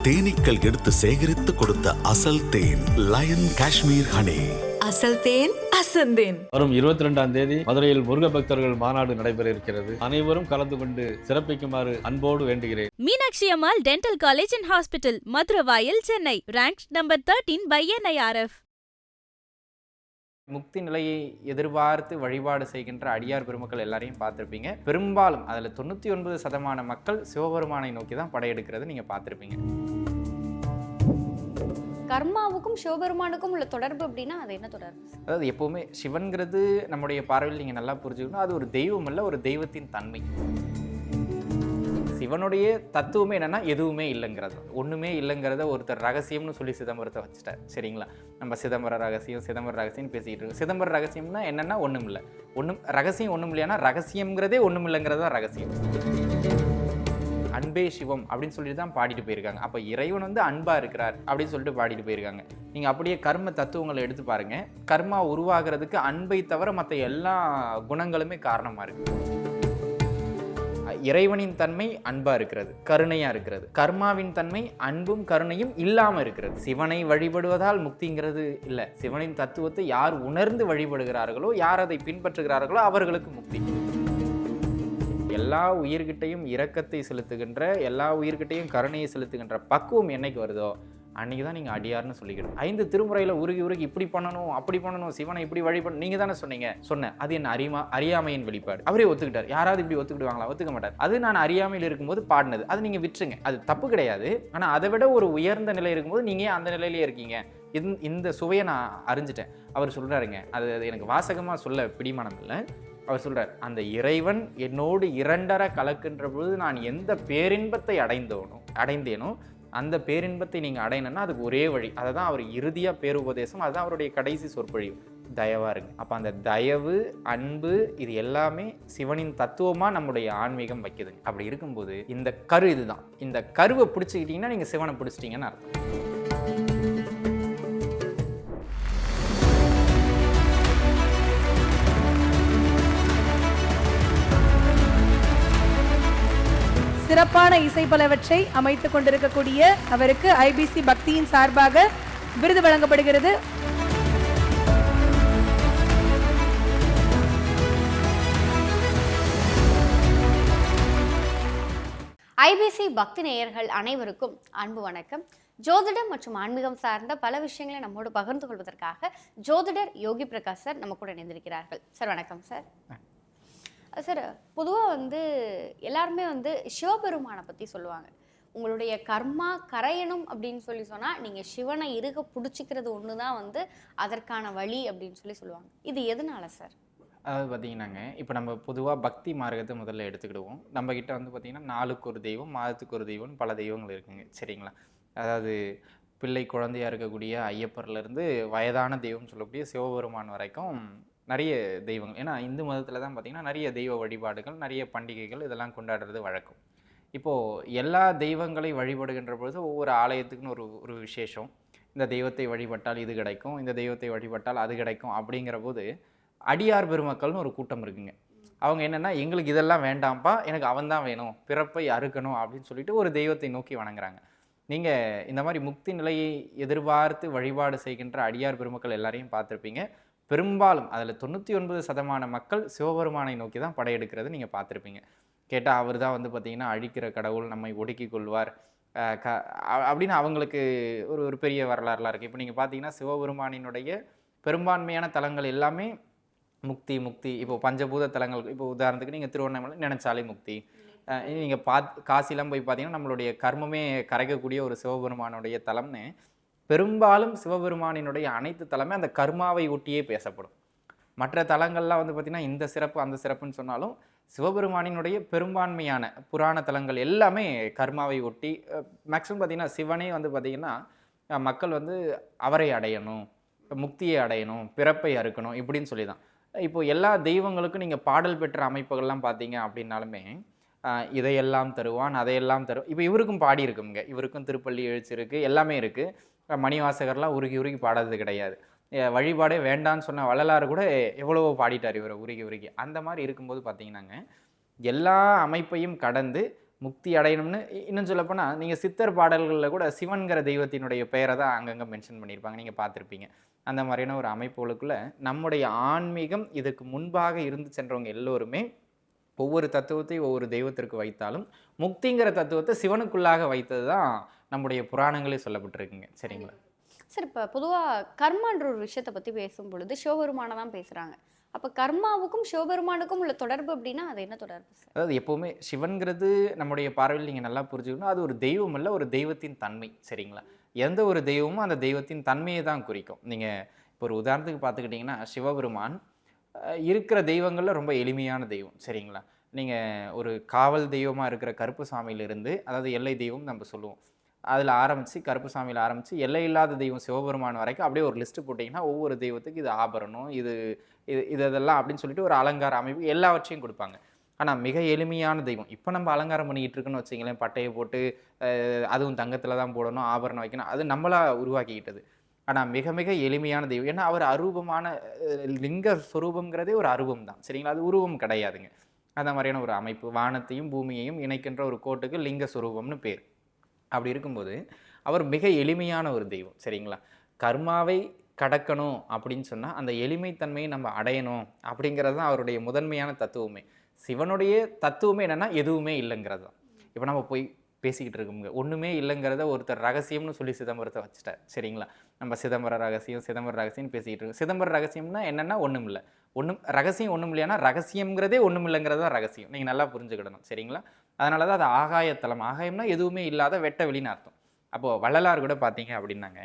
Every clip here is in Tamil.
தேனீக்கள் எடுத்து சேகரித்து கொடுத்த அசல் தேன் லயன் காஷ்மீர் ஹனி. அசல் தேன் அசந்தேன் வரும் இருபத்தி ரெண்டாம் தேதி மதுரையில் முருக பக்தர்கள் மாநாடு நடைபெற இருக்கிறது அனைவரும் கலந்து கொண்டு சிறப்பிக்குமாறு அன்போடு வேண்டுகிறேன். Meenakshi Ammal dental college and hospital Maduravoyal Chennai. Rank number thirteen by NIRF முக்தி நிலையை எதிர்பார்த்து வழிபாடு செய்கின்ற அடியார் பெருமக்கள் எல்லாரையும் பார்த்துருப்பீங்க. பெரும்பாலும் அதில் தொண்ணூற்றி ஒன்பது சதமான மக்கள் சிவபெருமானை நோக்கி தான் படையெடுக்கிறது நீங்கள் பார்த்துருப்பீங்க. கர்மாவுக்கும் சிவபெருமானுக்கும் உள்ள தொடர்பு அப்படின்னா அது என்ன தொடர்பு? அதாவது எப்போவுமே சிவன்கிறது நம்முடைய பார்வையில் நீங்கள் நல்லா புரிஞ்சுக்கணும். அது ஒரு தெய்வம் அல்ல ஒரு தெய்வத்தின் தன்மை. சிவனுடைய தத்துவமே என்னன்னா எதுவுமே இல்லைங்கிறது. ஒன்றுமே இல்லைங்கிறத ஒருத்தர் ரகசியம்னு சொல்லி சிதம்பரத்தை வச்சுட்டார். சரிங்களா? நம்ம சிதம்பர ரகசியம் சிதம்பர ரகசியம்னு பேசிக்கிட்டு இருக்கோம். சிதம்பர ரகசியம்னா என்னென்னா ஒன்றும் இல்லை. ஒன்றும் ரகசியம் ஒன்றும் இல்லையானா ரகசியம்ங்கிறதே ஒன்றும் இல்லைங்கிறது தான் ரகசியம். அன்பே சிவம் அப்படின்னு சொல்லிட்டு தான் பாடிட்டு போயிருக்காங்க. அப்போ இறைவன் வந்து அன்பாக இருக்கிறார் அப்படின்னு சொல்லிட்டு பாடிட்டு போயிருக்காங்க. நீங்கள் அப்படியே கர்ம தத்துவங்களை எடுத்து பாருங்கள் கர்மா உருவாகிறதுக்கு அன்பை தவிர மற்ற எல்லா குணங்களுமே காரணமாக இருக்குது இறைவனின் தன்மை அன்பா இருக்கிறது கருணையா இருக்கிறது. கர்மாவின் தன்மை அன்பும் கருணையும் இல்லாம இருக்கிறது. சிவனை வழிபடுவதால் முக்திங்கிறது இல்ல. சிவனின் தத்துவத்தை யார் உணர்ந்து வழிபடுகிறார்களோ யார் அதை பின்பற்றுகிறார்களோ அவர்களுக்கு முக்தி. எல்லா உயிர்கிட்டையும் இரக்கத்தை செலுத்துகின்ற எல்லா உயிர்கிட்டையும் கருணையை செலுத்துகின்ற பக்குவம் என்னைக்கு வருதோ அன்னைக்கு தான் நீங்கள் அடியார்னு சொல்லிக்கணும். ஐந்து திருமுறையில் உருகி உருகி இப்படி பண்ணணும் அப்படி பண்ணணும் சிவனை இப்படி வழிபடணும் நீங்கள் தானே சொன்னீங்க. சொன்னேன். அது என் அறிமா அறியாமையின் வெளிப்பாடு. அவரே ஒத்துக்கிட்டார். யாராவது இப்படி ஒத்துக்கிடுவாங்களா ஒத்துக்க மாட்டார். அது நான் அறியாமையில் இருக்கும்போது பாடினது. அது நீங்கள் விட்டுருங்க. அது தப்பு கிடையாது. ஆனால் அதை விட ஒரு உயர்ந்த நிலை இருக்கும்போது நீங்கள் ஏன் அந்த நிலையிலே இருக்கீங்க? இந்த இந்த சுவையை நான் அறிஞ்சிட்டேன். அவர் சொல்கிறாருங்க அது அது எனக்கு வாசகமாக சொல்ல பிடிமானம் இல்லை. அவர் சொல்கிறார் அந்த இறைவன் என்னோடு இரண்டர கலக்கின்ற பொழுது நான் எந்த பேரின்பத்தை அடைந்தோனோ அடைந்தேனோ அந்த பேரின்பத்தை நீங்கள் அடையணும்னா அதுக்கு ஒரே வழி. அதை தான் அவர் இறுதியாக பேருபதேசம் அதுதான் அவருடைய கடைசி சொற்பொழிவு. தயவாக இருங்க. அப்போ அந்த தயவு அன்பு இது எல்லாமே சிவனின் தத்துவமாக நம்முடைய ஆன்மீகம் வைக்குதுங்க. அப்படி இருக்கும்போது இந்த கரு இதுதான். இந்த கருவை பிடிச்சிக்கிட்டிங்கன்னா நீங்கள் சிவனை பிடிச்சிட்டிங்கன்னு அர்த்தம். சிறப்பான இசை பலவற்றை அமைத்துக் கொண்டிருக்கக்கூடிய அவருக்கு ஐபிசி பக்தியின் சார்பாக விருது வழங்கப்படுகிறது. ஐபிசி பக்தி நேயர்கள் அனைவருக்கும் அன்பு வணக்கம். ஜோதிடம் மற்றும் ஆன்மீகம் சார்ந்த பல விஷயங்களை நம்மோடு பகிர்ந்து கொள்வதற்காக ஜோதிடர் யோகி பிரகாஷ் சார் நம்ம கூட இணைந்திருக்கிறார்கள். சார் வணக்கம் சார். சார் பொதுவாக வந்து எல்லாருமே வந்து சிவபெருமானை பற்றி சொல்லுவாங்க. உங்களுடைய கர்மா கரையணும் அப்படின்னு சொல்லி சொன்னால் நீங்கள் சிவனை இருக பிடிச்சிக்கிறது ஒன்று தான் வந்து அதற்கான வழி அப்படின்னு சொல்லி சொல்லுவாங்க. இது எதனால சார்? அதாவது பார்த்தீங்கன்னாங்க இப்போ நம்ம பொதுவாக பக்தி மார்க்கத்தை முதல்ல எடுத்துக்கிடுவோம். நம்மக்கிட்ட வந்து பார்த்திங்கன்னா நாளுக்கு ஒரு தெய்வம் மாதத்துக்கு ஒரு தெய்வம் பல தெய்வங்கள் இருக்குங்க சரிங்களா? அதாவது பிள்ளை குழந்தையாக இருக்கக்கூடிய ஐயப்பர்லேருந்து வயதான தெய்வம் சொல்லக்கூடிய சிவபெருமான் வரைக்கும் நிறைய தெய்வங்கள். ஏன்னா இந்து மதத்தில் தான் பார்த்திங்கன்னா நிறைய தெய்வ வழிபாடுகள் நிறைய பண்டிகைகள் இதெல்லாம் கொண்டாடுறது வழக்கம். இப்போது எல்லா தெய்வங்களை வழிபடுகின்ற பொழுது ஒவ்வொரு ஆலயத்துக்குன்னு ஒரு ஒரு விசேஷம். இந்த தெய்வத்தை வழிபட்டால் இது கிடைக்கும் இந்த தெய்வத்தை வழிபட்டால் அது கிடைக்கும் அப்படிங்கிற போது அடியார் பெருமக்கள்னு ஒரு கூட்டம் இருக்குங்க. அவங்க என்னென்னா எங்களுக்கு இதெல்லாம் வேண்டாம்ப்பா எனக்கு அவன் தான் வேணும் பிறப்பை அறுக்கணும் அப்படின்னு சொல்லிட்டு ஒரு தெய்வத்தை நோக்கி வணங்குறாங்க. நீங்கள் இந்த மாதிரி முக்தி நிலையை எதிர்பார்த்து வழிபாடு செய்கின்ற அடியார் பெருமக்கள் எல்லாரையும் பார்த்துருப்பீங்க. பெரும்பாலும் அதில் தொண்ணூற்றி ஒன்பது சதமான மக்கள் சிவபெருமானை நோக்கி தான் படையெடுக்கிறது நீங்கள் பார்த்துருப்பீங்க. கேட்டால் அவர் தான் வந்து பார்த்திங்கன்னா அழிக்கிற கடவுள் நம்மை ஒடுக்கி கொள்வார். க அப்படின்னு அவங்களுக்கு ஒரு ஒரு பெரிய வரலாறுலாம் இருக்குது இப்போ நீங்கள் பார்த்தீங்கன்னா சிவபெருமானினுடைய பெரும்பான்மையான தலங்கள் எல்லாமே முக்தி முக்தி. இப்போ பஞ்சபூத தலங்கள் இப்போ உதாரணத்துக்கு நீங்கள் திருவண்ணாமலை நினைச்சாலே முக்தி. நீங்கள் பாத் காசிலாம் போய் பார்த்தீங்கன்னா நம்மளுடைய கர்மமே கரைக்கக்கூடிய ஒரு சிவபெருமானுடைய தலம்னு பெரும்பாலும் சிவபெருமானினுடைய அனைத்து தலமே அந்த கர்மாவை ஒட்டியே பேசப்படும். மற்ற தலங்கள்லாம் வந்து பார்த்திங்கன்னா இந்த சிறப்பு அந்த சிறப்புன்னு சொன்னாலும் சிவபெருமானினுடைய பெரும்பான்மையான புராண தலங்கள் எல்லாமே கர்மாவை ஒட்டி மேக்ஸிமம் பார்த்திங்கன்னா சிவனே வந்து பார்த்திங்கன்னா மக்கள் வந்து அவரை அடையணும் முக்தியை அடையணும் பிறப்பை அறுக்கணும் இப்படின்னு சொல்லி தான் இப்போ எல்லா தெய்வங்களுக்கும் நீங்கள் பாடல் பெற்ற அமைப்புகள்லாம் பார்த்தீங்க அப்படின்னாலுமே இதையெல்லாம் தருவான் அதையெல்லாம் தரும். இப்போ இவருக்கும் பாடி இருக்குங்க. இவருக்கும் திருப்பள்ளி எழுச்சி இருக்குது எல்லாமே இருக்குது மணிவாசகர்லாம் உருகி உருகி பாடுறது கிடையாது. வழிபாடே வேண்டான்னு சொன்ன வள்ளலார் கூட எவ்வளவோ பாடிட்டார் இவரை உருகி உருகி. அந்த மாதிரி இருக்கும்போது பார்த்தீங்கன்னாங்க எல்லா அமைப்பையும் கடந்து முக்தி அடையணும்னு இன்னும் சொல்லப்போனால் நீங்கள் சித்தர் பாடல்களில் கூட சிவன்கிற தெய்வத்தினுடைய பெயரை தான் அங்கங்கே மென்ஷன் பண்ணியிருப்பாங்க. நீங்கள் பார்த்துருப்பீங்க. அந்த மாதிரியான ஒரு அமைப்புகளுக்குள்ளே நம்முடைய ஆன்மீகம் இதுக்கு முன்பாக இருந்து சென்றவங்க எல்லோருமே ஒவ்வொரு தத்துவத்தையும் ஒவ்வொரு தெய்வத்திற்கு வைத்தாலும் முக்திங்கிற தத்துவத்தை சிவனுக்குள்ளாக வைத்தது தான் நம்முடைய புராணங்களே சொல்லப்பட்டிருக்குங்க. சரிங்களா? சார் இப்போ பொதுவாக கர்மான்ற ஒரு விஷயத்தை பற்றி பேசும் பொழுது சிவபெருமானை தான் பேசுகிறாங்க அப்போ கர்மாவுக்கும் சிவபெருமானுக்கும் உள்ள தொடர்பு அப்படின்னா அது என்ன தொடர்பு சார்? அதாவது எப்போவுமே சிவன்கிறது நம்முடைய பார்வையில் நீங்கள் நல்லா புரிஞ்சுக்கணும். அது ஒரு தெய்வம் அல்ல ஒரு தெய்வத்தின் தன்மை. சரிங்களா? எந்த ஒரு தெய்வமும் அந்த தெய்வத்தின் தன்மையை தான் குறிக்கும். நீங்கள் இப்போ ஒரு உதாரணத்துக்கு பார்த்துக்கிட்டிங்கன்னா சிவபெருமான் இருக்கிற தெய்வங்களில் ரொம்ப எளிமையான தெய்வம். சரிங்களா? நீங்கள் ஒரு காவல் தெய்வமாக இருக்கிற கருப்புசாமியிலிருந்து அதாவது எல்லை தெய்வம் நம்ம சொல்லுவோம். அதில் ஆரம்பித்து கருப்புசாமியில் ஆரம்பித்து எல்லை இல்லாத தெய்வம் சிவபெருமான் வரைக்கும் அப்படியே ஒரு லிஸ்ட்டு போட்டிங்கன்னா ஒவ்வொரு தெய்வத்துக்கு இது ஆபரணம் இது இது இது இதெல்லாம் அப்படின்னு சொல்லிட்டு ஒரு அலங்கார அமைப்பு எல்லாவற்றையும் கொடுப்பாங்க. ஆனால் மிக எளிமையான தெய்வம். இப்போ நம்ம அலங்காரம் பண்ணிக்கிட்டு இருக்குன்னு வச்சிங்களேன் பட்டையை போட்டு அதுவும் தங்கத்தில் தான் போடணும் ஆபரணம் வைக்கணும் அது நம்மளா உருவாக்கிக்கிட்டது. ஆனால் மிக மிக எளிமையான தெய்வம். ஏன்னா அவர் அரூபமான லிங்க ஸ்வரூபங்கிறதே ஒரு அருவம் தான். சரிங்களா? அது உருவம் கிடையாதுங்க. அந்த மாதிரியான ஒரு அமைப்பு. வானத்தையும் பூமியையும் இணைக்கின்ற ஒரு கோட்டுக்கு லிங்க ஸ்வரூபம்னு பேர். அப்படி இருக்கும்போது அவர் மிக எளிமையான ஒரு தெய்வம் சரிங்களா? கர்மாவை கடக்கணும் அப்படின்னு சொன்னால் அந்த எளிமைத்தன்மையை நம்ம அடையணும் அப்படிங்கிறது தான் அவருடைய முதன்மையான தத்துவமே. சிவனுடைய தத்துவமே என்னென்னா எதுவுமே இல்லைங்கிறது தான். இப்போ நம்ம போய் பேசிக்கிட்டு இருக்கோங்க ஒன்றுமே இல்லைங்கிறத ஒருத்தர் ரகசியம்னு சொல்லி சிதம்பரத்தை வச்சுட்டார் சரிங்களா? நம்ம சிதம்பர ரகசியம் சிதம்பர ரகசியம்னு பேசிக்கிட்டு இருக்கோம். சிதம்பர ரகசியம்னா என்னென்னா ஒன்றும் இல்லை. ஒன்றும் ரகசியம் ஒன்றும் இல்லையானா ரகசியம்ங்கிறதே ஒன்றும் இல்லைங்கிறது தான் ரகசியம். நீங்கள் நல்லா புரிஞ்சுக்கிடணும் சரிங்களா? அதனால தான் அது ஆகாயத்தலம் ஆகாயம்னா எதுவுமே இல்லாத வெட்ட வெளின்னு அர்த்தம். அப்போது வள்ளலார் கூட பார்த்தீங்க அப்படின்னாங்க.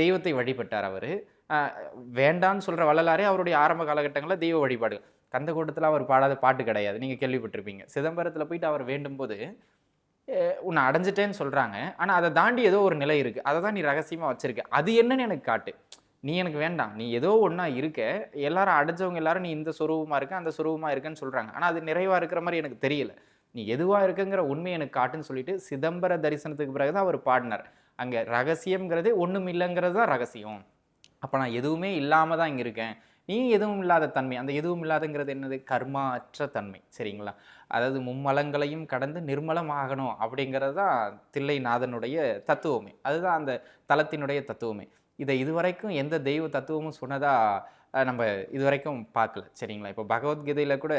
தெய்வத்தை வழிபட்டார் அவர். வேண்டான்னு சொல்கிற வள்ளலாரே அவருடைய ஆரம்ப காலகட்டங்களில் தெய்வ வழிபாடு கந்தக்கூட்டத்தில் அவர் பாடாத பாட்டு கிடையாது. நீங்கள் கேள்விப்பட்டிருப்பீங்க. சிதம்பரத்தில் போயிட்டு அவர் வேண்டும் போது உன்னை அடைஞ்சிட்டேன்னு சொல்கிறாங்க ஆனால் அதை தாண்டி ஏதோ ஒரு நிலை இருக்குது அதை தான் நீ ரகசியமாக வச்சுருக்க. அது என்னன்னு எனக்கு காட்டு. நீ எனக்கு வேண்டாம். நீ ஏதோ ஒன்றா இருக்க. எல்லாரும் அடைஞ்சவங்க எல்லாரும் நீ இந்த சுரூபமாக இருக்க அந்த சுரூபமாக இருக்கன்னு சொல்கிறாங்க ஆனால் அது நிறைவாக இருக்கிற மாதிரி எனக்கு தெரியல. நீ எதுவாக இருக்குங்கிற உண்மை எனக்கு காட்டுன்னு சொல்லிட்டு சிதம்பர தரிசனத்துக்கு பிறகு தான் அவர் பாடினார். அங்கே ரகசியங்கிறதே ஒன்றும் இல்லைங்கிறது தான் ரகசியம். அப்போ நான் எதுவுமே இல்லாமல் தான் இங்கே இருக்கேன். நீ எதுவும் இல்லாத தன்மை அந்த எதுவும் இல்லாதங்கிறது என்னது? கர்மா அற்ற தன்மை. சரிங்களா? அதாவது மும்மலங்களையும் கடந்து நிர்மலம் ஆகணும் அப்படிங்கிறது தான் தில்லைநாதனுடைய தத்துவமே. அதுதான் அந்த தலத்தினுடைய தத்துவமே. இதை இதுவரைக்கும் எந்த தெய்வ தத்துவமும் சொன்னதாக நம்ம இதுவரைக்கும் பார்க்கல. சரிங்களா? இப்போ பகவத்கீதையில் கூட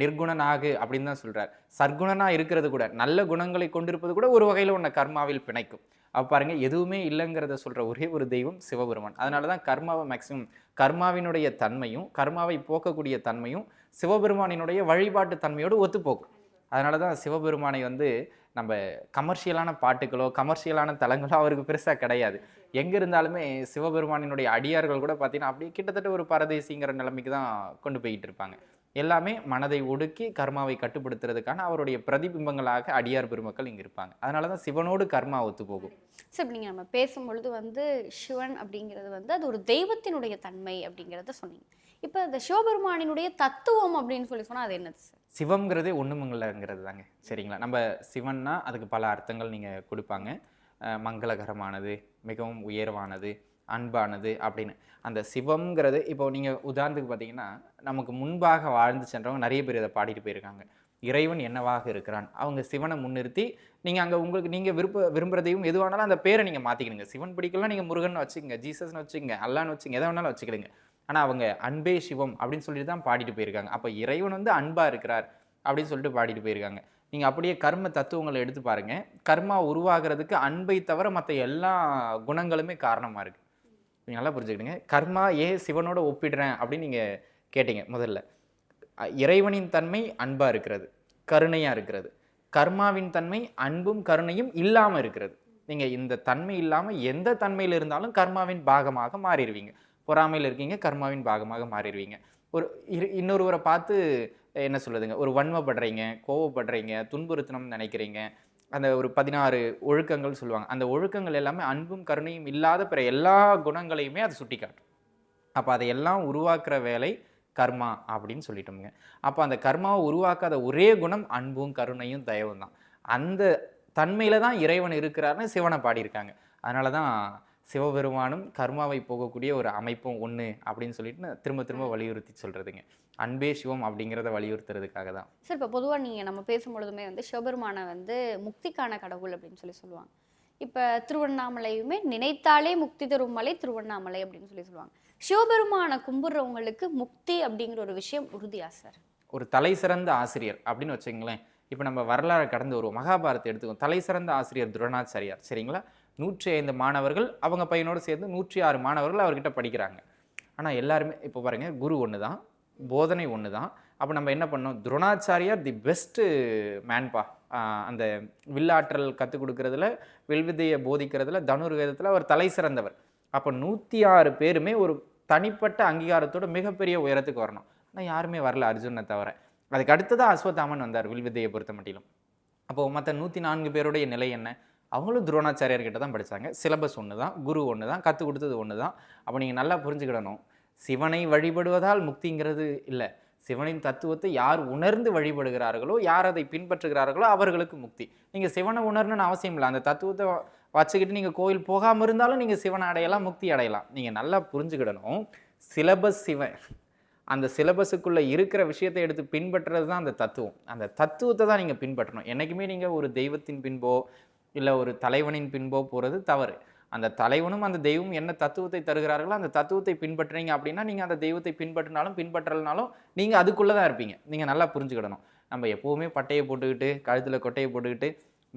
நிர்குணனாகு அப்படின்னு தான் சொல்கிறார் சர்க்குணனாக இருக்கிறது கூட நல்ல குணங்களை கொண்டிருப்பது கூட ஒரு வகையில் உன்னை கர்மாவில் பிணைக்கும். அப்போ பாருங்க எதுவுமே இல்லைங்கிறத சொல்கிற ஒரே ஒரு தெய்வம் சிவபெருமான். அதனால தான் கர்மாவை மேக்சிமம் கர்மாவினுடைய தன்மையும் கர்மாவை போக்கக்கூடிய தன்மையும் சிவபெருமானினுடைய வழிபாட்டு தன்மையோடு ஒத்துப்போக்கும் அதனால தான் சிவபெருமானை வந்து நம்ம கமர்ஷியலான பாட்டுகளோ கமர்ஷியலான தலங்களோ அவருக்கு பெருசாக கிடையாது. எங்கே இருந்தாலுமே சிவபெருமானினுடைய அடியார்கள் கூட பார்த்தீங்கன்னா அப்படியே கிட்டத்தட்ட ஒரு பரதேசிங்கிற நிலைமைக்கு தான் கொண்டு போய்கிட்டு இருப்பாங்க. எல்லாமே மனதை ஒடுக்கி கர்மாவை கட்டுப்படுத்துறதுக்கான அவருடைய பிரதிபிம்பங்களாக அடியார் பெருமக்கள் இங்கே இருப்பாங்க. அதனால தான் சிவனோடு கர்மா ஒத்து போகும். சார் நீங்கள் நம்ம பேசும்பொழுது வந்து சிவன் அப்படிங்கிறது வந்து அது ஒரு தெய்வத்தினுடைய தன்மை அப்படிங்கிறத சொன்னீங்க. இப்போ இந்த சிவபெருமானினுடைய தத்துவம் அப்படின்னு சொல்லி சொன்னால் அது என்னது சார் சிவம்ங்கிறதே ஒன்றுமங்கலங்கிறது தாங்க சரிங்களா? நம்ம சிவன்னா அதுக்கு பல அர்த்தங்கள் நீங்கள் கொடுப்பாங்க. மங்களகரமானது மிகவும் உயர்வானது அன்பானது அப்படின்னு. அந்த சிவம்ங்கிறது இப்போ நீங்கள் உதாரணத்துக்கு பார்த்தீங்கன்னா நமக்கு முன்பாக வாழ்ந்து சென்றவங்க நிறைய பேர் இதை பாடிட்டு போயிருக்காங்க. இறைவன் என்னவாக இருக்கிறான்? அவங்க சிவனை முன்னிறுத்தி நீங்கள் அங்கே உங்களுக்கு நீங்கள் விருப்ப விரும்புகிறதையும் எதுவானாலும் அந்த பேரை நீங்கள் மாற்றிக்கணுங்க சிவன் பிடிக்கலாம் நீங்கள் முருகன் வச்சுக்கங்க ஜீசஸ்னு வச்சுக்கங்க அல்லான்னு வச்சுங்க எதை வேணாலும் வச்சுக்கிடுங்க. ஆனால் அவங்க அன்பே சிவம் அப்படின்னு சொல்லிட்டு தான் பாடிட்டு போயிருக்காங்க. அப்போ இறைவன் வந்து அன்பாக இருக்கிறார் அப்படின்னு சொல்லிட்டு பாடிட்டு போயிருக்காங்க. நீங்கள் அப்படியே கர்ம தத்துவங்களை எடுத்து பாருங்கள் கர்மா உருவாகிறதுக்கு அன்பை தவிர மற்ற எல்லா குணங்களுமே காரணமாக இருக்குது நீங்கள் நல்லா புரிஞ்சுக்கிடுங்க கர்மா ஏ சிவனோட ஒப்பிடுறேன் அப்படின்னு நீங்கள் கேட்டீங்க முதல்ல. இறைவனின் தன்மை அன்பாக இருக்கிறது கருணையாக இருக்கிறது. கர்மாவின் தன்மை அன்பும் கருணையும் இல்லாமல் இருக்கிறது. நீங்கள் இந்த தன்மை இல்லாமல் எந்த தன்மையில் இருந்தாலும் கர்மாவின் பாகமாக மாறிடுவீங்க. பொறாமையில் இருக்கீங்க கர்மாவின் பாகமாக மாறிடுவீங்க. ஒரு இரு இன்னொருவரை பார்த்து என்ன சொல்லுதுங்க ஒரு வன்மப்படுறீங்க கோவப்படுறீங்க துன்புறுத்தணும்னு நினைக்கிறீங்க. அந்த ஒரு பதினாறு ஒழுக்கங்கள் சொல்லுவாங்க. அந்த ஒழுக்கங்கள் எல்லாமே அன்பும் கருணையும் இல்லாத பிற எல்லா குணங்களையுமே அது சுட்டி காட்டும் அப்போ அதையெல்லாம் உருவாக்குற வேலை கர்மா அப்படின்னு சொல்லிட்டோமுங்க. அப்போ அந்த கர்மாவை உருவாக்காத ஒரே குணம் அன்பும் கருணையும் தயவும் தான். அந்த தன்மையில் தான் இறைவன் இருக்கிறாருன்னு சிவனை பாடியிருக்காங்க. அதனால தான் சிவபெருமானும் கர்மாவை போகக்கூடிய ஒரு அமைப்பும் ஒன்று அப்படின்னு சொல்லிட்டு நான் திரும்ப திரும்ப வலியுறுத்தி சொல்கிறதுங்க அன்பே சிவம் அப்படிங்கிறத வலியுறுத்துறதுக்காக தான். சார் இப்போ பொதுவாக நீங்கள் நம்ம பேசும்பொழுதுமே வந்து சிவபெருமானை வந்து முக்திக்கான கடவுள் அப்படின்னு சொல்லி சொல்லுவாங்க. இப்போ திருவண்ணாமலையுமே நினைத்தாலே முக்தி தரும் மலை திருவண்ணாமலை அப்படின்னு சொல்லி சொல்லுவாங்க. சிவபெருமானை கும்பிடுறவங்களுக்கு முக்தி அப்படிங்கிற ஒரு விஷயம் உறுதியா சார்? ஒரு தலை சிறந்த ஆசிரியர் அப்படின்னு வச்சுங்களேன் இப்போ நம்ம வரலாறு கடந்து வருவோம். மகாபாரத்தை எடுத்துக்கோம் தலை சிறந்த ஆசிரியர் துரோணாச்சாரியார். சரிங்களா? நூற்றி ஐந்து மாணவர்கள் அவங்க பையனோடு சேர்ந்து நூற்றி ஆறு மாணவர்கள் அவர்கிட்ட படிக்கிறாங்க. ஆனால் எல்லாருமே இப்போ பாருங்க குரு ஒன்று தான் போதனை ஒன்று தான் அப்போ நம்ம என்ன பண்ணோம் துரோணாச்சாரியார் தி பெஸ்ட்டு மேன்பா அந்த வில்லாற்றல் கற்றுக் கொடுக்கறதுல வில்வித்தையை போதிக்கிறதுல தனுர்வேதத்தில் அவர் தலை சிறந்தவர். அப்போ நூற்றி ஆறு பேருமே ஒரு தனிப்பட்ட அங்கீகாரத்தோட மிகப்பெரிய உயரத்துக்கு வரணும். ஆனால் யாருமே வரல அர்ஜுனை தவிர. அதுக்கு அடுத்ததாக அஸ்வத்தாமன் வந்தார் வில்வித்தையை பொறுத்த மட்டிலும். அப்போது மற்ற நூற்றி நான்கு பேருடைய நிலை என்ன? அவங்களும் துரோணாச்சாரியார்கிட்ட தான் படித்தாங்க சிலபஸ் ஒன்று தான் குரு ஒன்று தான் கற்றுக் கொடுத்தது ஒன்று தான் அப்போ நீங்கள் நல்லா புரிஞ்சுக்கிடணும். சிவனை வழிபடுவதால் முக்திங்கிறது இல்லை. சிவனின் தத்துவத்தை யார் உணர்ந்து வழிபடுகிறார்களோ யார் அதை பின்பற்றுகிறார்களோ அவர்களுக்கு முக்தி. நீங்கள் சிவனை உணரணும்னு அவசியம் இல்லை. அந்த தத்துவத்தை வச்சுக்கிட்டு நீங்கள் கோயில் போகாமல் இருந்தாலும் நீங்கள் சிவனை அடையலாம் முக்தி அடையலாம். நீங்கள் நல்லா புரிஞ்சுக்கிடணும். சிலபஸ் சிவன் அந்த சிலபஸுக்குள்ளே இருக்கிற விஷயத்தை எடுத்து பின்பற்றுறது தான் அந்த தத்துவம். அந்த தத்துவத்தை தான் நீங்கள் பின்பற்றணும். என்றைக்குமே நீங்கள் ஒரு தெய்வத்தின் பின்போ இல்லை ஒரு தலைவனின் பின்போ போகிறது தவறு. அந்த தலைவனும் அந்த தெய்வம் என்ன தத்துவத்தை தருகிறார்களோ அந்த தத்துவத்தை பின்பற்றுறீங்க அப்படின்னா நீங்கள் அந்த தெய்வத்தை பின்பற்றினாலும் பின்பற்றலனாலும் நீங்கள் அதுக்குள்ளே தான் இருப்பீங்க. நீங்கள் நல்லா புரிஞ்சுக்கிடணும். நம்ம எப்போவுமே பட்டையை போட்டுக்கிட்டு கழுத்தில் கொட்டையை போட்டுக்கிட்டு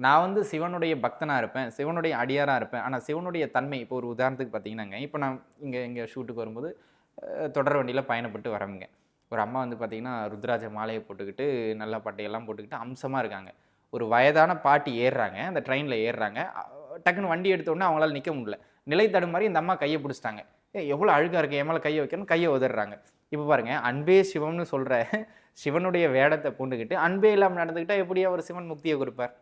நான் வந்து சிவனுடைய பக்தனாக இருப்பேன் சிவனுடைய அடியாராக இருப்பேன். ஆனால் சிவனுடைய தன்மை இப்போ ஒரு உதாரணத்துக்கு பார்த்தீங்கன்னாங்க இப்போ நான் இங்கே இங்கே ஷூட்டுக்கு வரும்போது தொடர் வண்டியில் பயணப்பட்டு வரமுங்க ஒரு அம்மா வந்து பார்த்தீங்கன்னா ருத்ராஜ மாலையை போட்டுக்கிட்டு நல்லா பட்டையெல்லாம் போட்டுக்கிட்டு அம்சமாக இருக்காங்க. ஒரு வயதான பாட்டி ஏறுறாங்க அந்த ட்ரெயினில் ஏறுறாங்க. டக்குன்னு வண்டி எடுத்தோடனே அவங்களால நிற்க முடியல. நிலை தடுமாறி இந்த அம்மா கையை பிடிச்சிட்டாங்க. ஏ எவ்வளோ அழுகாக இருக்கு? என் மேலே கையை வைக்கணும் கையை உதறாங்க. இப்போ பாருங்கள் அன்பே சிவம்னு சொல்கிற சிவனுடைய வேடத்தை பூண்டுக்கிட்டு அன்பே இல்லாமல் நடந்துக்கிட்டால் எப்படி அவர் சிவன் முக்தியை கொடுப்பார்?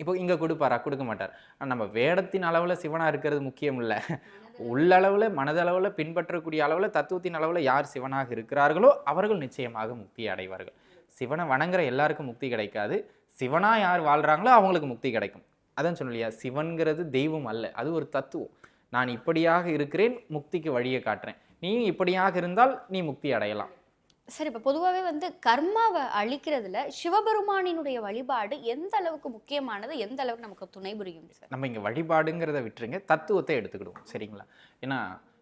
இப்போ இங்கே கொடுப்பாரா? கொடுக்க மாட்டார். நம்ம வேடத்தின் அளவில் சிவனாக இருக்கிறது முக்கியம் இல்லை. உள்ளளவில் மனதளவில் பின்பற்றக்கூடிய அளவில் தத்துவத்தின் அளவில் யார் சிவனாக இருக்கிறார்களோ அவர்கள் நிச்சயமாக முக்தி அடைவார்கள். சிவனை வணங்குற எல்லாருக்கும் முக்தி கிடைக்காது. சிவனா யார் வாழ்றாங்களோ அவங்களுக்கு முக்தி கிடைக்கும். அதான் சொன்னலையா சிவன்கிறது தெய்வம் அல்ல. அது ஒரு தத்துவம். நான் இப்படியாக இருக்கிறேன் முக்திக்கு வழியை காட்டுறேன். நீயும் இப்படியாக இருந்தால் நீ முக்தி அடையலாம். சரி இப்போ பொதுவாகவே வந்து கர்மாவை அழிக்கிறதுல சிவபெருமானினுடைய வழிபாடு எந்த அளவுக்கு முக்கியமானது எந்த அளவுக்கு நமக்கு துணை புரியும் நம்ம இங்கே வழிபாடுங்கிறத விட்டுருங்க. தத்துவத்தை எடுத்துக்கிடுவோம். சரிங்களா? ஏன்னா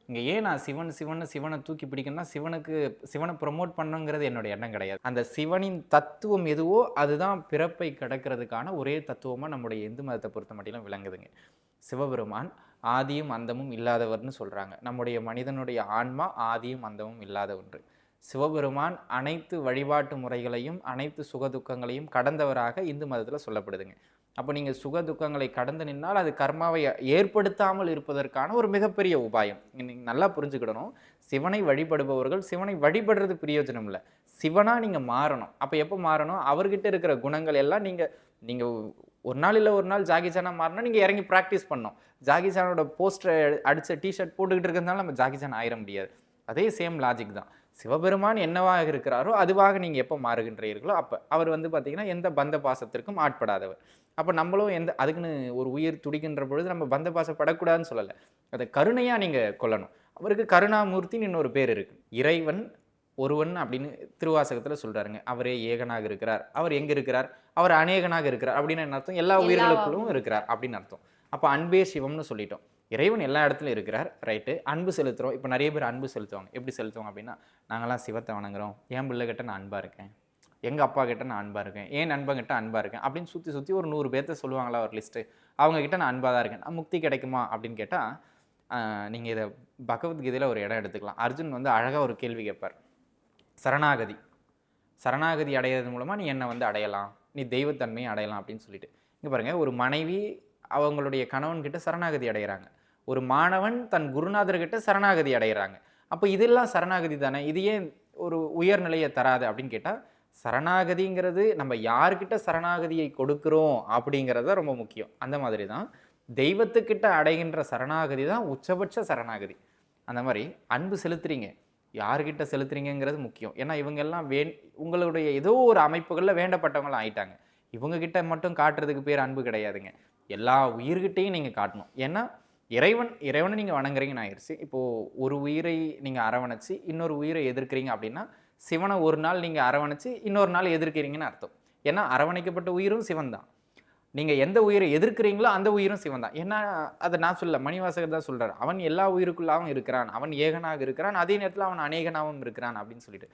இங்கே ஏன் நான் சிவன் சிவன் சிவனை தூக்கி பிடிக்கணும்னா சிவனுக்கு சிவனை ப்ரொமோட் பண்ணுங்கிறது என்னோட எண்ணம் கிடையாது. அந்த சிவனின் தத்துவம் எதுவோ அதுதான் பிறப்பை கடக்கிறதுக்கான ஒரே தத்துவமாக நம்முடைய இந்து மதத்தை பொறுத்த மட்டிலும் விளங்குதுங்க. சிவபெருமான் ஆதியும் அந்தமும் இல்லாதவர்னு சொல்கிறாங்க நம்முடைய மனிதனுடைய ஆன்மா ஆதியும் அந்தமும் இல்லாத ஒன்று. சிவபெருமான் அனைத்து வழிபாட்டு முறைகளையும் அனைத்து சுகதுக்கங்களையும் கடந்தவராக இந்து மதத்தில் சொல்லப்படுதுங்க. அப்போ நீங்கள் சுக துக்கங்களை கடந்து நின்னால் அது கர்மாவை ஏற்படுத்தாமல் இருப்பதற்கான ஒரு மிகப்பெரிய உபாயம். நீங்கள் நல்லா புரிஞ்சுக்கிடணும். சிவனை வழிபடுபவர்கள் சிவனை வழிபடுறது பிரயோஜனம் இல்லை. சிவனாக நீங்கள் மாறணும். அப்போ எப்போ மாறணும்? அவர்கிட்ட இருக்கிற குணங்கள் எல்லாம் நீங்கள் நீங்கள் ஒரு நாள் இல்லை ஒரு நாள் ஜாகிஜானா மாறினா நீங்கள் இறங்கி ப்ராக்டிஸ் பண்ணணும். ஜாகிஜானோட போஸ்டரை அடித்த டிஷர்ட் போட்டுக்கிட்டு இருக்கிறதுனால நம்ம ஜாகிஜான் ஆயிட முடியாது. அதே சேம் லாஜிக் தான். சிவபெருமான் என்னவாக இருக்கிறாரோ அதுவாக நீங்கள் எப்போ மாறுகின்றீர்களோ அப்போ. அவர் வந்து பார்த்தீங்கன்னா எந்த பந்த பாசத்திற்கும் ஆட்படாதவர். அப்போ நம்மளும் எந்த அதுக்குன்னு ஒரு உயிர் துடிக்கின்ற பொழுது நம்ம பந்த பாசப்படக்கூடாதுன்னு சொல்லலை. அதை கருணையாக நீங்கள் கொள்ளணும் அவருக்கு கருணாமூர்த்தின்னு இன்னொரு பேர் இருக்குது இறைவன் ஒருவன் அப்படின்னு திருவாசகத்தில் சொல்கிறாருங்க அவரே ஏகனாக இருக்கிறார். அவர் எங்கே இருக்கிறார்? அவர் அநேகனாக இருக்கிறார் அப்படின்னு என்ன அர்த்தம்? எல்லா உயிர்களுக்குள்ளும் இருக்கிறார் அப்படின்னு அர்த்தம். அப்போ அன்பே சிவம்னு சொல்லிட்டோம். இறைவன் எல்லா இடத்துலையும் இருக்கிறார். ரைட்டு. அன்பு செலுத்துகிறோம் இப்போ நிறைய பேர் அன்பு செலுத்துவாங்க. எப்படி செலுத்துவாங்க அப்படின்னா நாங்களாம் சிவத்தை வணங்குறோம். என் பிள்ளை கிட்ட நான் அன்பாக இருக்கேன். எங்கள் அப்பா கிட்ட நான் அன்பாக இருக்கேன். என் நண்பங்கிட்ட அன்பாக இருக்கேன். அப்படின்னு சுற்றி சுற்றி ஒரு நூறு பேர்த்த சொல்லுவாங்களா ஒரு லிஸ்ட்டு அவங்கக்கிட்ட நான் அன்பாக தான் இருக்கேன். நான் முக்தி கிடைக்குமா? அப்படின்னு கேட்டால் நீங்கள் இதை பகவத்கீதையில் ஒரு இடம் எடுத்துக்கலாம். அர்ஜுன் வந்து அழகாக ஒரு கேள்வி கேட்பார் சரணாகதி. சரணாகதி அடையிறது மூலமாக நீ என்னை வந்து அடையலாம். நீ தெய்வத்தன்மையை அடையலாம். அப்படின்னு சொல்லிட்டு. இங்கே பாருங்கள் ஒரு மனைவி அவங்களுடைய கணவன்கிட்ட சரணாகதி அடைகிறாங்க ஒரு மாணவன் தன் குருநாதர்கிட்ட சரணாகதி அடைகிறாங்க அப்போ இதெல்லாம் சரணாகதி தானே? இது ஏன் ஒரு உயர்நிலையை தராது அப்படின்னு கேட்டால் சரணாகதிங்கிறது நம்ம யார்கிட்ட சரணாகதியை கொடுக்குறோம் அப்படிங்கிறது தான் ரொம்ப முக்கியம். அந்த மாதிரி தான் தெய்வத்துக்கிட்ட அடைகின்ற சரணாகதி தான் உச்சபட்ச சரணாகதி. அந்த மாதிரி அன்பு செலுத்துறீங்க. யார்கிட்ட செலுத்துறீங்கங்கிறது முக்கியம். ஏன்னா இவங்கெல்லாம் வே உங்களுடைய ஏதோ ஒரு அமைப்புகளில் வேண்டப்பட்டவங்களாம் ஆயிட்டாங்க. இவங்க கிட்ட மட்டும் காட்டுறதுக்கு பேர் அன்பு கிடையாதுங்க. எல்லா உயிர்கிட்டையும் நீங்கள் காட்டணும். ஏன்னா இறைவன் இறைவனை நீங்கள் வணங்குறீங்கன்னு ஆயிடுச்சு இப்போது ஒரு உயிரை நீங்கள் அரவணைச்சு இன்னொரு உயிரை எதிர்க்கிறீங்க அப்படின்னா சிவனை ஒரு நாள் நீங்கள் அரவணைச்சு இன்னொரு நாள் எதிர்க்கிறீங்கன்னு அர்த்தம். ஏன்னா அரவணைக்கப்பட்ட உயிரும் சிவன் தான். நீங்கள் எந்த உயிரை எதிர்க்கிறீங்களோ அந்த உயிரும் சிவன் தான். ஏன்னா அதை நான் சொல்ல மணிவாசகர் தான் சொல்கிறார் அவன் எல்லா உயிருக்குள்ளாகவும் இருக்கிறான். அவன் ஏகனாக இருக்கிறான். அதே நேரத்தில் அவன் அநேகனாகவும் இருக்கிறான் அப்படின்னு சொல்லிட்டு.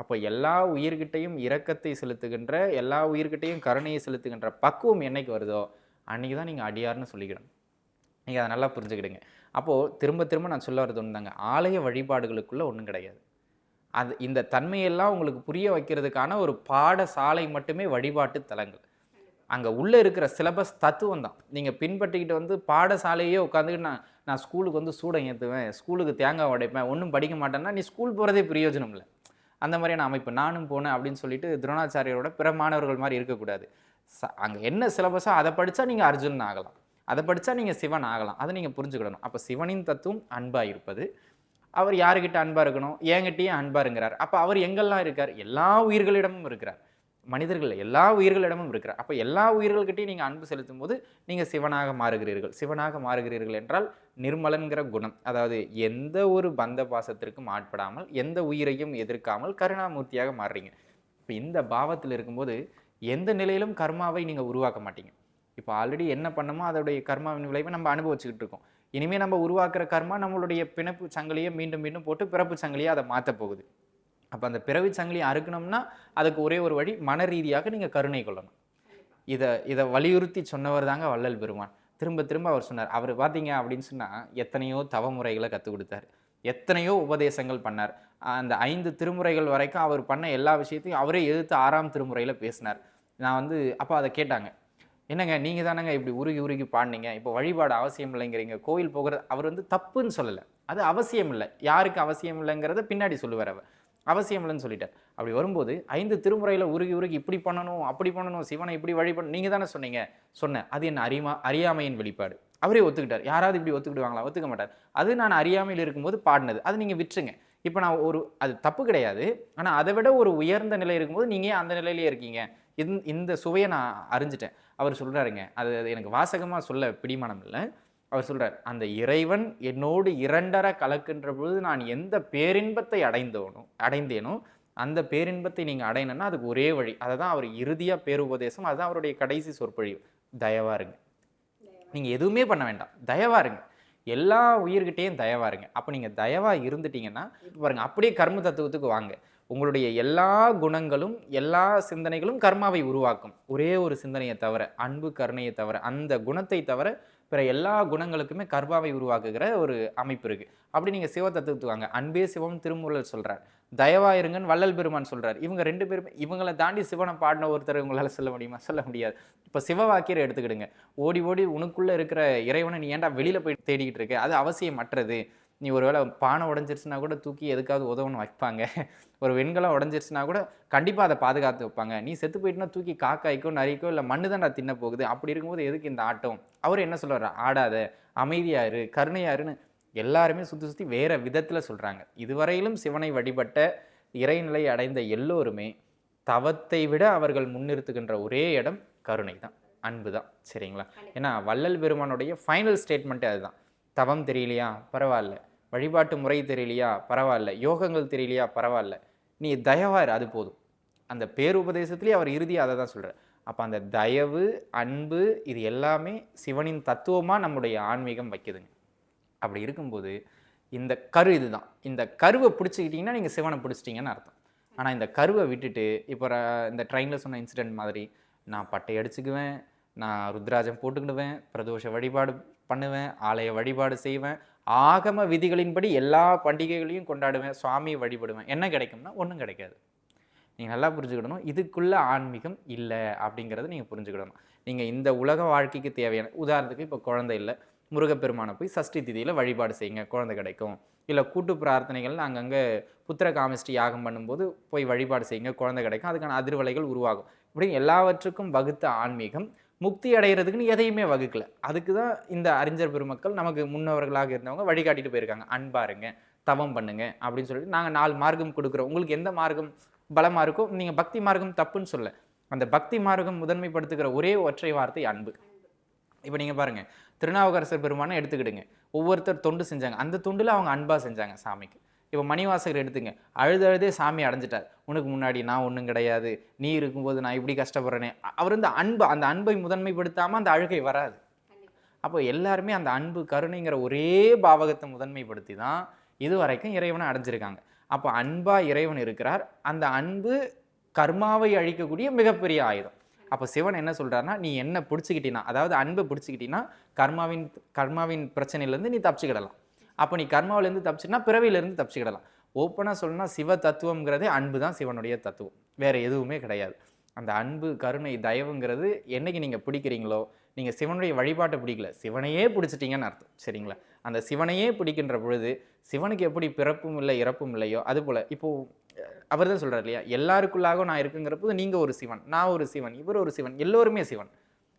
அப்போ எல்லா உயிர்கிட்டையும் இரக்கத்தை செலுத்துகின்ற எல்லா உயிர்கிட்டையும் கருணையை செலுத்துகின்ற பக்குவம் என்னைக்கு வருதோ அன்றைக்கி தான் நீங்கள் அடியார்னு சொல்லிக்கணும் நீங்கள் அதை நல்லா புரிஞ்சுக்கிடுங்க. அப்போது திரும்ப திரும்ப நான் சொல்ல வரது ஒன்றுதாங்க ஆலய வழிபாடுகளுக்குள்ளே ஒன்றும் கிடையாது. அது இந்த தன்மையெல்லாம் உங்களுக்கு புரிய வைக்கிறதுக்கான ஒரு பாடசாலை மட்டுமே வழிபாட்டு தலங்கள். அங்கே உள்ளே இருக்கிற சிலபஸ் தத்துவம் தான் நீங்கள் பின்பற்றிக்கிட்டு வந்து பாடசாலையே உட்காந்துக்கிட்டு நான் நான் ஸ்கூலுக்கு வந்து சூடம் ஏற்றுவேன் ஸ்கூலுக்கு தேங்காய் உடைப்பேன் ஒன்றும் படிக்க மாட்டேன்னா நீ ஸ்கூல் போகிறதே பிரயோஜனம் இல்லை. அந்த மாதிரியான அமைப்பு. நானும் போனேன் அப்படின்னு சொல்லிட்டு துரோணாச்சாரியரோட பிற மாணவர்கள் மாதிரி இருக்கக்கூடாது. ச அங்கே என்ன சிலபஸோ அதை படித்தா நீங்கள் அர்ஜுன் ஆகலாம். அதை படித்தா நீங்கள் சிவன் ஆகலாம். அதை நீங்கள் புரிஞ்சுக்கிடணும். அப்போ சிவனின் தத்துவம் அன்பாக இருப்பது அவர் யாருக்கிட்ட அன்பாக இருக்கணும்? என்கிட்டயும் அன்பாக இருக்கிறார். அப்போ அவர் எங்கெல்லாம் இருக்கார்? எல்லா உயிர்களிடமும் இருக்கிறார். மனிதர்கள் எல்லா உயிர்களிடமும் இருக்கிறார். அப்போ எல்லா உயிர்கள்கிட்டையும் நீங்கள் அன்பு செலுத்தும் போது நீங்கள் சிவனாக மாறுகிறீர்கள். சிவனாக மாறுகிறீர்கள் என்றால் நிர்மலன்கிற குணம். அதாவது எந்த ஒரு பந்த பாசத்திற்கும் ஆட்படாமல் எந்த உயிரையும் எதிர்க்காமல் கருணாமூர்த்தியாக மாறுறீங்க. இப்போ இந்த பாவத்தில் இருக்கும்போது எந்த நிலையிலும் கர்மாவை நீங்கள் உருவாக்க மாட்டீங்க. இப்போ ஆல்ரெடி என்ன பண்ணமோ அதோடைய கர்மாவின் விளைவை நம்ம அனுபவிச்சுக்கிட்டு இருக்கோம். இனிமேல் நம்ம உருவாக்குற கர்மா நம்மளுடைய பிணப்பு சங்கிலியை மீண்டும் மீண்டும் போட்டு பிறப்பு சங்கிலியை அதை மாற்ற போகுது. அப்போ அந்த பிறவி சங்கிலியை அறுக்கணும்னா அதுக்கு ஒரே ஒரு வழி மன ரீதியாக நீங்கள் கருணை கொள்ளணும். இதை இதை வலியுறுத்தி சொன்னவர் தாங்க வள்ளல் பெருமான். திரும்ப திரும்ப அவர் சொன்னார். அவர் பார்த்தீங்க அப்படின்னு சொன்னால் எத்தனையோ தவமுறைகளை கற்றுக் கொடுத்தாரு. எத்தனையோ உபதேசங்கள் பண்ணார். அந்த ஐந்து திருமுறைகள் வரைக்கும் அவர் பண்ண எல்லா விஷயத்தையும் அவரே எதிர்த்து ஆறாம் திருமுறையில் பேசினார். நான் வந்து அப்போ அதை கேட்டாங்க. என்னங்க நீங்கள் தானங்க இப்படி உருகி உருகி பாடினீங்க? இப்போ வழிபாடு அவசியம் இல்லைங்கிறீங்க. கோயில் போகிறது அவர் வந்து தப்புன்னு சொல்லலை. அது அவசியம் இல்லை. யாருக்கு அவசியம் இல்லைங்கிறத பின்னாடி சொல்லுவார் அவர். அவசியம் இல்லைன்னு சொல்லிட்டார். அப்படி வரும்போது ஐந்து திருமுறையில் உருகி உருகி இப்படி பண்ணணும் அப்படி பண்ணணும் சிவனை இப்படி வழிபடணும் நீங்கள் தானே சொன்னீங்க? சொன்னேன். அது என் அறிமா அறியாமையின் வெளிப்பாடு. அவரே ஒத்துக்கிட்டார். யாராவது இப்படி ஒத்துக்கிடுவாங்களா? ஒத்துக்க மாட்டார். அது நான் அறியாமையில் இருக்கும்போது பாடினது. அது நீங்கள் விட்டுருங்க. இப்போ நான் ஒரு அது தப்பு கிடையாது. ஆனால் அதை விட ஒரு உயர்ந்த நிலை இருக்கும்போது நீங்கள் ஏன் அந்த நிலையிலேயே இருக்கீங்க? இந்த இந்த சுவையை நான் அறிஞ்சிட்டேன். அவர் சொல்கிறாருங்க அது அது எனக்கு வாசகமாக சொல்ல பிடிமானம் இல்லை. அவர் சொல்கிறார் அந்த இறைவன் என்னோடு இரண்டர கலக்கின்ற பொழுது நான் எந்த பேரின்பத்தை அடைந்தோனோ அடைந்தேனோ அந்த பேரின்பத்தை நீங்கள் அடையணும்னா அதுக்கு ஒரே வழி. அதை தான் அவர் இறுதியாக பேருபதேசம் அதுதான் அவருடைய கடைசி சொற்பொழிவு. தயவா இருங்க. நீங்கள் எதுவுமே பண்ண வேண்டாம். தயவா இருங்க. எல்லா உயிர்கிட்டேயும் தயவாக இருங்க. அப்போ நீங்கள் தயவாக இருந்துட்டீங்கன்னா பாருங்கள் அப்படியே கர்ம தத்துவத்துக்கு வாங்க. உங்களுடைய எல்லா குணங்களும் எல்லா சிந்தனைகளும் கர்மாவை உருவாக்கும். ஒரே ஒரு சிந்தனையை தவிர அன்பு கருணையை தவிர அந்த குணத்தை தவிர பிற எல்லா குணங்களுக்குமே கர்மாவை உருவாக்குகிற ஒரு அமைப்பு இருக்கு. அப்படி நீங்க சிவ தத்துவத்துக்கு வாங்க. அன்பே சிவம் திருமூலர் சொல்றார். தயவா இருங்கன்னு வள்ளல் பெருமான் சொல்றார். இவங்க ரெண்டு பேருமே இவங்களை தாண்டி சிவனை பாடின ஒருத்தர் உங்களால் சொல்ல முடியுமா? சொல்ல முடியாது. இப்போ சிவவாக்கியரை எடுத்துக்கிடுங்க. ஓடி ஓடி உனக்குள்ள இருக்கிற இறைவனை நீ ஏன்டா வெளியில போய் தேடிக்கிட்டு இருக்க? அது அவசியமற்றது. நீ ஒருவேளை பானை உடஞ்சிருச்சுன்னா கூட தூக்கி எதுக்காவது உதவுன்னு வைப்பாங்க. ஒரு வெண்கலம் உடஞ்சிருச்சுன்னா கூட கண்டிப்பாக அதை பாதுகாத்து வைப்பாங்க. நீ செத்து போயிட்டுனா தூக்கி காக்காய்க்கோ நரிக்கோ இல்லை மண்ணு தான்டா தின்ன போகுது. அப்படி இருக்கும்போது எதுக்கு இந்த ஆட்டம்? அவர் என்ன சொல்கிறார் ஆடாத அமைதியாரு கருணையாருன்னு எல்லாருமே சுற்றி சுற்றி வேறு விதத்தில் சொல்கிறாங்க இதுவரையிலும் சிவனை வழிபட்ட இறைநிலை அடைந்த எல்லோருமே தவத்தை விட அவர்கள் முன்னிறுத்துகின்ற ஒரே இடம் கருணை தான் அன்பு தான். சரிங்களா? ஏன்னா வள்ளல் பெருமானுடைய ஃபைனல் ஸ்டேட்மெண்ட்டே அதுதான். தவம் தெரியலையா? பரவாயில்ல. வழிபாட்டு முறை தெரியலையா? பரவாயில்ல. யோகங்கள் தெரியலையா? பரவாயில்ல. நீ தயவாரு அது போதும். அந்த பேருபதேசத்துலேயே அவர் இறுதியாக அதை தான் சொல்கிறார் அப்போ அந்த தயவு அன்பு இது எல்லாமே சிவனின் தத்துவமாக நம்முடைய ஆன்மீகம் வைக்குதுங்க. அப்படி இருக்கும்போது இந்த கரு இதுதான். இந்த கருவை பிடிச்சிக்கிட்டிங்கன்னா நீங்கள் சிவனை பிடிச்சிட்டிங்கன்னு அர்த்தம். ஆனால் இந்த கருவை விட்டுட்டு இப்போ ர- இந்த ட்ரெயினில் சொன்ன இன்சிடெண்ட் மாதிரி நான் பட்டை அடிச்சுக்குவேன் நான் ருத்ராஜம் போட்டுக்கிடுவேன் பிரதோஷ வழிபாடு பண்ணுவேன் ஆலய வழிபாடு செய்வேன் ஆகம விதிகளின்படி எல்லா பண்டிகைகளையும் கொண்டாடுவேன் சுவாமியை வழிபடுவேன். என்ன கிடைக்கும்னா ஒன்றும் கிடைக்காது. நீங்கள் நல்லா புரிஞ்சுக்கிடணும். இதுக்குள்ளே ஆன்மீகம் இல்லை அப்படிங்கிறத நீங்கள் புரிஞ்சுக்கிடணும். நீங்கள் இந்த உலக வாழ்க்கைக்கு தேவையான உதாரணத்துக்கு இப்போ குழந்தை இல்லை. முருகப்பெருமானை போய் சஷ்டி திதியில் வழிபாடு செய்யுங்க குழந்தை கிடைக்கும். இல்லை கூட்டு பிரார்த்தனைகள் அங்கங்கே புத்திர காமிஷ்டி யாகம் பண்ணும்போது போய் வழிபாடு செய்யுங்க குழந்தை கிடைக்கும். அதுக்கான அதிர்வலைகள் உருவாகும். இப்படி எல்லாவற்றுக்கும் வகுத்த ஆன்மீகம் முக்தி அடைகிறதுக்குன்னு எதையுமே வகுக்கல. அதுக்கு தான் இந்த அறிஞர் பெருமக்கள் நமக்கு முன்னவர்களாக இருந்தவங்க வழிகாட்டிட்டு போயிருக்காங்க. அன்பாருங்க தவம் பண்ணுங்க அப்படின்னு சொல்லிட்டு நாங்கள் நாலு மார்க்கம் கொடுக்குறோம். உங்களுக்கு எந்த மார்க்கம் பலமாக இருக்கோ நீங்கள் பக்தி மார்க்கம் தப்புன்னு சொல்ல. அந்த பக்தி மார்க்கம் முதன்மைப்படுத்துகிற ஒரே ஒற்றை வார்த்தை அன்பு. இப்போ நீங்கள் பாருங்கள் திருநாவுக்கரசர் பெருமானை எடுத்துக்கிடுங்க. ஒவ்வொருத்தர் தொண்டு செஞ்சாங்க. அந்த தொண்டில் அவங்க அன்பாக செஞ்சாங்க சாமிக்கு. இப்போ மணிவாசகர் எடுத்துங்க. அழுது அழுதே சாமி அடைஞ்சிட்டார். உனக்கு முன்னாடி நான் ஒன்றும் கிடையாது. நீ இருக்கும்போது நான் இப்படி கஷ்டப்படுறேனே. அவர் இந்த அன்பு அந்த அன்பை முதன்மைப்படுத்தாமல் அந்த அழுகை வராது. அப்போ எல்லாருமே அந்த அன்பு கருணைங்கிற ஒரே பாவகத்தை முதன்மைப்படுத்தி தான் இது வரைக்கும் இறைவனை அடைஞ்சிருக்காங்க. அப்போ அன்பாக இறைவன் இருக்கிறார். அந்த அன்பு கர்மாவை அழிக்கக்கூடிய மிகப்பெரிய ஆயுதம். அப்போ சிவன் என்ன சொல்கிறாருன்னா நீ என்ன பிடிச்சிக்கிட்டீன்னா அதாவது அன்பை பிடிச்சிக்கிட்டீன்னா கர்மாவின் கர்மாவின் பிரச்சனையிலேருந்து நீ தப்பிச்சுக்கிடலாம். அப்போ நீ கர்மாவிலேருந்து தப்பிச்சுன்னா பிறவியிலேருந்து தப்பிச்சுக்கிடலாம். ஓப்பனாக சொல்லணும்னா சிவ தத்துவங்கிறதே அன்பு தான் சிவனுடைய தத்துவம். வேறு எதுவுமே கிடையாது. அந்த அன்பு கருணை தயவுங்கிறது என்னைக்கு நீங்கள் பிடிக்கிறீங்களோ நீங்கள் சிவனுடைய வழிபாட்டை பிடிக்கல சிவனையே பிடிச்சிட்டிங்கன்னு அர்த்தம். சரிங்களா? அந்த சிவனையே பிடிக்கின்ற பொழுது சிவனுக்கு எப்படி பிறப்பும் இல்லை இறப்பும் இல்லையோ அதுபோல் இப்போது அவர் தான் சொல்கிறார் இல்லையா? எல்லாருக்குள்ளாக நான் இருக்குங்கிற போது நீங்கள் ஒரு சிவன் நான் ஒரு சிவன் இவர் ஒரு சிவன் எல்லோருமே சிவன்.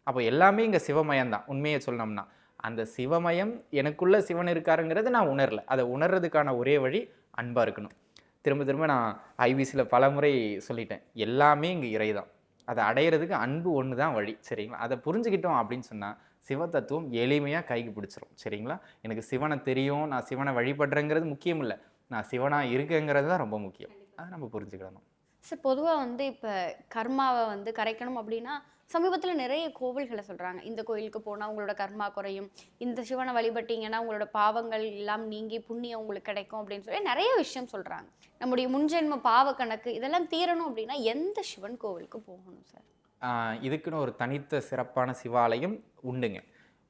அப்போ எல்லாமே இங்கே சிவமயம் தான் உண்மையை சொல்லணும்னா. அந்த சிவமயம் எனக்குள்ளே சிவன் இருக்காருங்கிறது நான் உணரல. அதை உணர்றதுக்கான ஒரே வழி அன்பாக இருக்கணும். திரும்ப திரும்ப நான் ஐபிசியில் பல முறை சொல்லிட்டேன். எல்லாமே இங்கே இறை தான் அதை அடையிறதுக்கு அன்பு ஒன்று தான் வழி சரிங்களா? அதை புரிஞ்சுக்கிட்டோம் அப்படின்னு சொன்னால் சிவ தத்துவம் எளிமையாக கைக்கு பிடிச்சிரும் சரிங்களா? எனக்கு சிவனை தெரியும் நான் சிவனை வழிபடுறேங்கிறது முக்கியம் இல்லை நான் சிவனாக இருக்கேங்கிறது தான் ரொம்ப முக்கியம். அதை நம்ம புரிஞ்சுக்கிடணும். சார் பொதுவாக வந்து இப்போ கர்மாவை வந்து கரைக்கணும் அப்படின்னா சமீபத்தில் நிறைய கோவில்களை சொல்கிறாங்க இந்த கோயிலுக்கு போனால் உங்களோட கர்மா குறையும். இந்த சிவனை வழிபட்டீங்கன்னா உங்களோட பாவங்கள் எல்லாம் நீங்கி புண்ணியம் உங்களுக்கு கிடைக்கும் அப்படின்னு சொல்லி நிறைய விஷயம் சொல்கிறாங்க நம்முடைய முன்ஜென்ம பாவ கணக்கு இதெல்லாம் தீரணும் அப்படின்னா எந்த சிவன் கோவிலுக்கு போகணும் சார் இதுக்குன்னு ஒரு தனித்த சிறப்பான சிவாலயம் உண்டுங்க.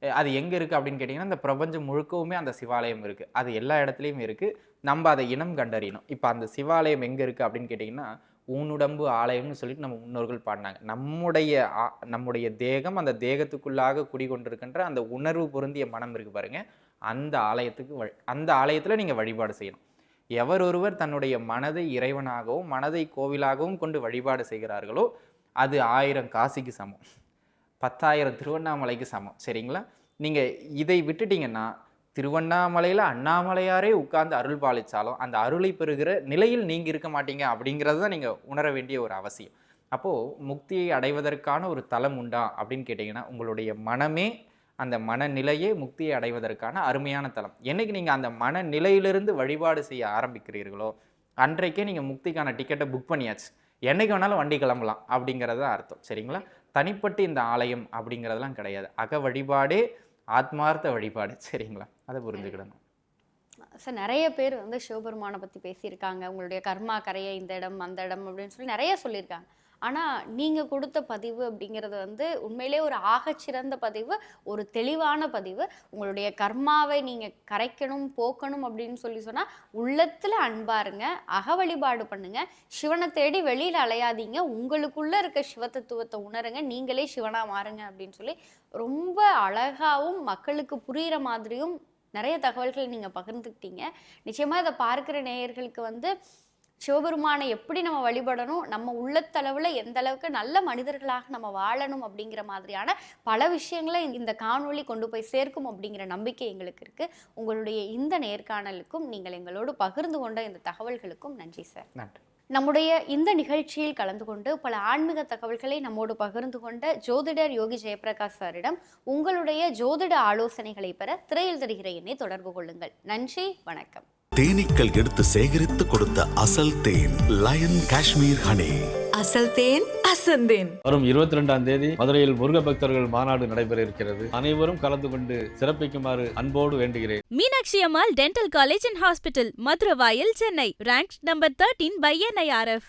அது எங்கே இருக்குது அப்படின்னு கேட்டிங்கன்னா இந்த பிரபஞ்சம் முழுக்கவுமே அந்த சிவாலயம் இருக்குது அது எல்லா இடத்துலையும் இருக்குது நம்ம அதை இனம் கண்டறியணும். இப்போ அந்த சிவாலயம் எங்கே இருக்குது அப்படின்னு கேட்டிங்கன்னா ஊனுடம்பு ஆலயம்னு சொல்லிட்டு நம்ம முன்னோர்கள் பாடினாங்க. நம்முடைய நம்முடைய தேகம் அந்த தேகத்துக்குள்ளாக குடிகொண்டிருக்கின்ற அந்த உணர்வு பொருந்திய மனம் இருக்கு பாருங்க. அந்த ஆலயத்துக்கு வழி அந்த ஆலயத்தில் நீங்கள் வழிபாடு செய்யணும். எவர் ஒருவர் தன்னுடைய மனதை இறைவனாகவும் மனதை கோவிலாகவும் கொண்டு வழிபாடு செய்கிறார்களோ அது ஆயிரம் காசிக்கு சமம். பத்தாயிரம் திருவண்ணாமலைக்கு சமம். சரிங்களா? நீங்கள் இதை விட்டுட்டீங்கன்னா திருவண்ணாமலையில் அண்ணாமலையாரே உட்கார்ந்து அருள் பாலித்தாலும் அந்த அருளை பெறுகிற நிலையில் நீங்கள் இருக்க மாட்டீங்க அப்படிங்கிறது தான் நீங்கள் உணர வேண்டிய ஒரு அவசியம். அப்போது முக்தியை அடைவதற்கான ஒரு தலம் உண்டா அப்படின்னு கேட்டிங்கன்னா உங்களுடைய மனமே அந்த மனநிலையே முக்தியை அடைவதற்கான அருமையான தலம். என்னைக்கு நீங்கள் அந்த மனநிலையிலிருந்து வழிபாடு செய்ய ஆரம்பிக்கிறீர்களோ அன்றைக்கே நீங்கள் முக்திக்கான டிக்கெட்டை புக் பண்ணியாச்சு. என்னைக்கு வேணாலும் வண்டி கிளம்பலாம் அப்படிங்கிறது தான் அர்த்தம். சரிங்களா? தனிப்பட்டு இந்த ஆலயம் அப்படிங்கிறதெல்லாம் கிடையாது. அக வழிபாடே ஆத்மார்த்த வழிபாடு. சரிங்களா? அதை புரிஞ்சுக்கிடணும். சார் நிறைய பேர் வந்து சிவபெருமானை பற்றி பேசியிருக்காங்க. உங்களுடைய கர்மா கரையை இந்த இடம் அந்த இடம் அப்படின்னு சொல்லி நிறைய சொல்லியிருக்காங்க. ஆனால் நீங்கள் கொடுத்த பதிவு அப்படிங்கிறது வந்து உண்மையிலே ஒரு ஆகச்சிறந்த பதிவு ஒரு தெளிவான பதிவு. உங்களுடைய கர்மாவை நீங்கள் கரைக்கணும் போக்கணும் அப்படின்னு சொல்லி சொன்னால் உள்ளத்தில் அன்பாருங்க அக வழிபாடு பண்ணுங்கள் சிவனை தேடி வெளியில் அலையாதீங்க. உங்களுக்குள்ளே இருக்க சிவத்தத்துவத்தை உணருங்க. நீங்களே சிவனாக மாறுங்க அப்படின்னு சொல்லி ரொம்ப அழகாகவும் மக்களுக்கு புரிகிற மாதிரியும் நிறைய தகவல்கள் நீங்கள் பகிர்ந்துக்கிட்டீங்க. நிச்சயமாக இதை பார்க்குற நேயர்களுக்கு வந்து சிவபெருமானை எப்படி நம்ம வழிபடணும் நம்ம உள்ளத்தளவில் எந்த அளவுக்கு நல்ல மனிதர்களாக நம்ம வாழணும் அப்படிங்கிற மாதிரியான பல விஷயங்களை இந்த காணொளி கொண்டு போய் சேர்க்கும் அப்படிங்கிற நம்பிக்கை எங்களுக்கு இருக்குது உங்களுடைய இந்த நேர்காணலுக்கும் நீங்கள் எங்களோடு பகிர்ந்து கொண்ட இந்த தகவல்களுக்கும் நன்றி சார். நன்றி. நம்முடைய இந்த நிகழ்ச்சியில் கலந்து கொண்டு பல ஆன்மீக தகவல்களை நம்மோடு பகிர்ந்து கொண்ட ஜோதிடர் யோகி ஜெயபிரகாஷ் சாரிடம் உங்களுடைய ஜோதிட ஆலோசனைகளை பெற திரையில் தெரிகிற எண்ணை தொடர்பு கொள்ளுங்கள். நன்றி வணக்கம். தேனீக்கள் எடுத்து சேகரித்து கொடுத்த அசல் தேன் லயன் காஷ்மீர் ஹனி. அசல் தேன் அசந்தேன் வரும் இருபத்தி ரெண்டாம் தேதி மதுரையில் முருக பக்தர்கள் மாநாடு நடைபெற இருக்கிறது அனைவரும் கலந்து கொண்டு சிறப்பிக்குமாறு அன்போடு வேண்டுகிறேன். Meenakshi Ammal dental college and hospital Maduravoyal Chennai. Rank number thirteen by NIRF